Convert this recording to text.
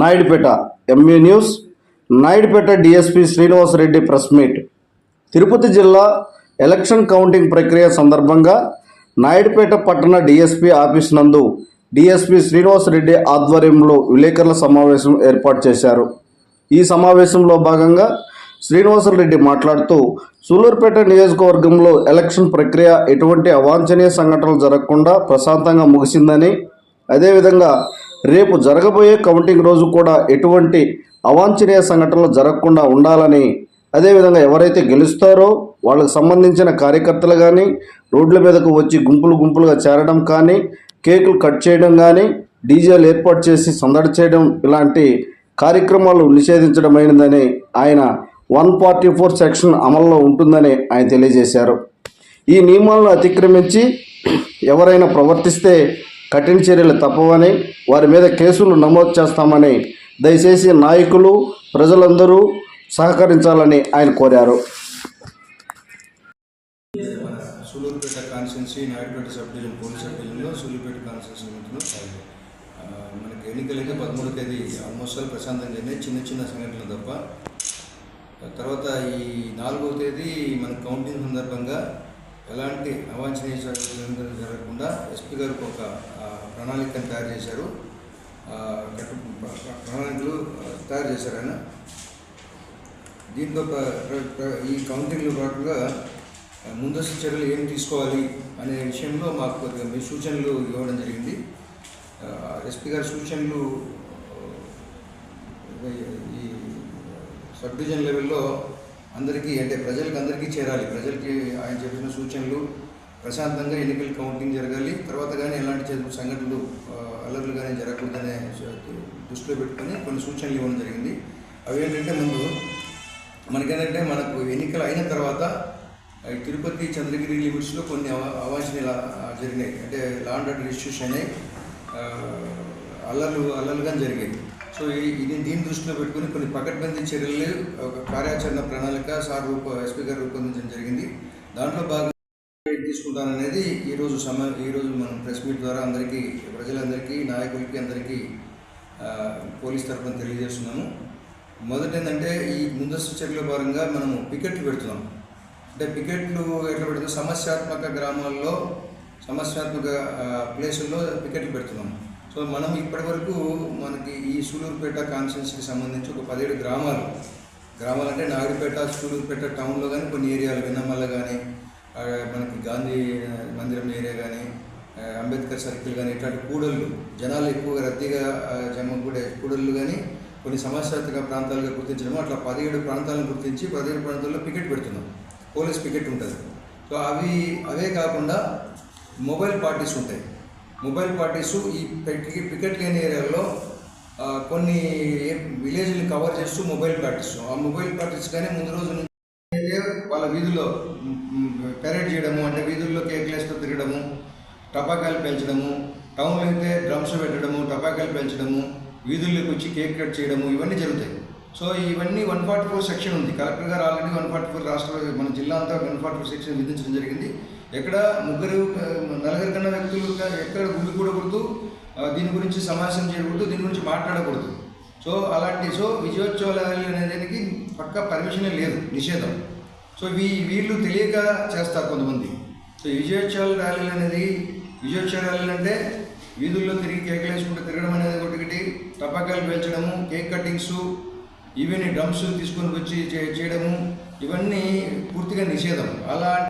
Naidupeta MA news Naidupeta DSP Srinivasa Reddy press meet. Tirupati జిల్లా election counting ప్రక్రియ సందర్భంగా నాయుడుపేట పట్టణ డిఎస్పి ఆఫీస్ నందు డిఎస్పి శ్రీనివాసరెడ్డి ఆధ్వర్యంలో విలేకరుల సమావేశం ఏర్పాటు చేశారు. ఈ సమావేశంలో భాగంగా శ్రీనివాసరెడ్డి మాట్లాడుతూ సూలూరుపేట నియోజకవర్గంలో ఎలక్షన్ ప్రక్రియ ఎటువంటి అవాంఛనీయ సంఘటనలు జరగకుండా ప్రశాంతంగా ముగిసిందని అదేవిధంగా రేపు జరగబోయే కౌంటింగ్ రోజు కూడా ఎటువంటి అవాంఛనీయ సంఘటనలు జరగకుండా ఉండాలని అదేవిధంగా ఎవరైతే గెలుస్తారో వాళ్ళకి సంబంధించిన కార్యకర్తలు కానీ రోడ్ల మీదకు వచ్చి గుంపులు గుంపులుగా చేరడం కానీ కేకులు కట్ చేయడం కానీ డీజేలు ఏర్పాటు చేసి సందడి చేయడం ఇలాంటి కార్యక్రమాలు నిషేధించడమైనదని ఆయన వన్ ఫార్టీ ఫోర్ సెక్షన్ అమల్లో ఉంటుందని ఆయన తెలియజేశారు. ఈ నియమాలను అతిక్రమించి ఎవరైనా ప్రవర్తిస్తే కఠిన చర్యలు తప్పవని వారి మీద కేసులు నమోదు చేస్తామని దయచేసి నాయకులు ప్రజలందరూ సహకరించాలని ఆయన కోరారు. Sullurpeta constituency Naidupeta sub division police sub డివిజన్లో సూలూరుపేట కాన్స్టిట్యున్సీ మధ్యలో మనకి ఎన్నికలు అయితే పదమూడు తేదీ ఆల్మోస్ట్ ఆల్ ప్రశాంతంగా జరిగినాయి. చిన్న చిన్న సంఘటనలు తప్ప తర్వాత ఈ నాలుగవ తేదీ మన కౌంటింగ్ సందర్భంగా ఎలాంటి అవాంఛనీయ జరగకుండా ఎస్పీ గారికి ఒక ప్రణాళికను తయారు చేశారు. ప్రణాళికలు తయారు చేశారు ఆయన. దీంతో ప్ర- ఈ కౌంటింగ్లో పాటుగా ముందస్తు చర్యలు ఏం తీసుకోవాలి అనే విషయంలో మాకు కొద్దిగా మీ సూచనలు ఇవ్వడం జరిగింది. ఎస్పీ గారి సూచనలు ఈ సబ్ డివిజన్ లెవెల్లో అందరికీ అంటే ప్రజలకు అందరికీ చేరాలి. ప్రజలకి ఆయన చెప్పిన సూచనలు ప్రశాంతంగా ఎన్నికల కౌంటింగ్ జరగాలి. తర్వాత కానీ ఎలాంటి సంఘటనలు అల్లర్లు కానీ జరగకూడదనే దృష్టిలో పెట్టుకొని కొన్ని సూచనలు ఇవ్వడం జరిగింది. అవి ఏంటంటే ముందు మనకేంటంటే మనకు ఎన్నికలు అయిన తర్వాత తిరుపతి చంద్రగిరి లిమిట్స్లో కొన్ని అవ జరిగినాయి. అంటే లాండ్ ఆర్డర్ ఇష్యూస్ అయినాయి ఆ, అల్లర్లు అల్లర్లుగా జరిగాయి. సో ఈ- ఇది దీని దృష్టిలో పెట్టుకుని కొన్ని పకడ్బందీ చర్యలు ఒక కార్యాచరణ ప్రణాళిక సార్ రూప ఎస్పీ గారు రూపొందించడం జరిగింది. దాంట్లో భాగంగా తీసుకుంటాననేది ఈరోజు సమ ఈరోజు మనం ప్రెస్ మీట్ ద్వారా అందరికీ ప్రజలందరికీ నాయకులకి అందరికీ పోలీస్ తరఫున తెలియజేస్తున్నాము. మొదట ఏంటంటే ఈ ముందస్తు చర్యల భాగంగా మనము పికెట్లు పెడుతున్నాం. అంటే పికెట్లు ఎట్లా పెడుతున్నాం? సమస్యాత్మక గ్రామాల్లో సమస్యాత్మక ప్లేసుల్లో పికెట్లు పెడుతున్నాం. సో మనం ఇప్పటివరకు మనకి ఈ సూలూరుపేట కాన్స్టిట్యున్సీకి సంబంధించి ఒక పదిహేడు గ్రామాలు గ్రామాలు అంటే నాగరిపేట సూలూరుపేట టౌన్లో కానీ కొన్ని ఏరియాలు విన్నమల్ల కానీ మనకి గాంధీ మందిరం ఏరియా కానీ అంబేద్కర్ సర్కిల్ కానీ ఇట్లాంటి కూడళ్ళు జనాలు ఎక్కువగా రద్దీగా ఆ, జమ కూడా కూడళ్ళు కానీ కొన్ని సమస్యాత్మక ప్రాంతాలుగా గుర్తించడం అట్లా పదిహేడు ప్రాంతాలను గుర్తించి పదిహేడు ప్రాంతాల్లో పికెట్ పెడుతున్నాం. పోలీస్ పికెట్ ఉంటుంది. సో అవి అవే కాకుండా మొబైల్ పార్టీస్ ఉంటాయి. మొబైల్ పార్టీస్ ఈ పికెట్ లేని ఏరియాలో కొన్ని విలేజ్ని కవర్ చేస్తూ మొబైల్ పార్టీస్. ఆ మొబైల్ పార్టీస్ కానీ ముందు రోజు వాళ్ళ వీధుల్లో పెరేడ్ చేయడము అంటే వీధుల్లో కేకులేస్తూ తిరగడము టపాకాయలు పెంచడము టౌన్లో అయితే డ్రమ్స్ పెట్టడము టపాకాయలు పెంచడము వీధుల్లోకి వచ్చి కేక్ కట్ చేయడము ఇవన్నీ జరుగుతాయి. సో ఇవన్నీ వన్ ఫార్టీ ఫోర్ సెక్షన్ ఉంది. కలెక్టర్ గారు ఆల్రెడీ వన్ ఫార్టీ ఫోర్ రాష్ట్ర మన జిల్లా అంతా వన్ ఫార్టీ ఫోర్ సెక్షన్ విధించడం జరిగింది. ఎక్కడ ముగ్గురు నలుగురు కన్నా వ్యక్తులు ఎక్కడ గుండు కూడకూడదు దీని గురించి సమావేశం చేయకూడదు దీని గురించి మాట్లాడకూడదు. సో అలాంటి సో విజయోత్సవాలు అనేది పక్క పర్మిషన్ లేదు నిషేధం. సో వీ వీళ్ళు తెలియక చేస్తారు కొంతమంది. సో విజయోత్సవాల ర్యాలీలు అనేది విజయోత్సవ ర్యాలీలు అంటే వీధుల్లో తిరిగి కేకులు వేసుకుంటూ తిరగడం అనేది ఒకటి టపాకాయలు పెంచడము కేక్ కటింగ్స్ ఈవెన్ డ్రమ్స్ తీసుకొని వచ్చి చే- చేయడము ఇవన్నీ పూర్తిగా నిషేధం. అలా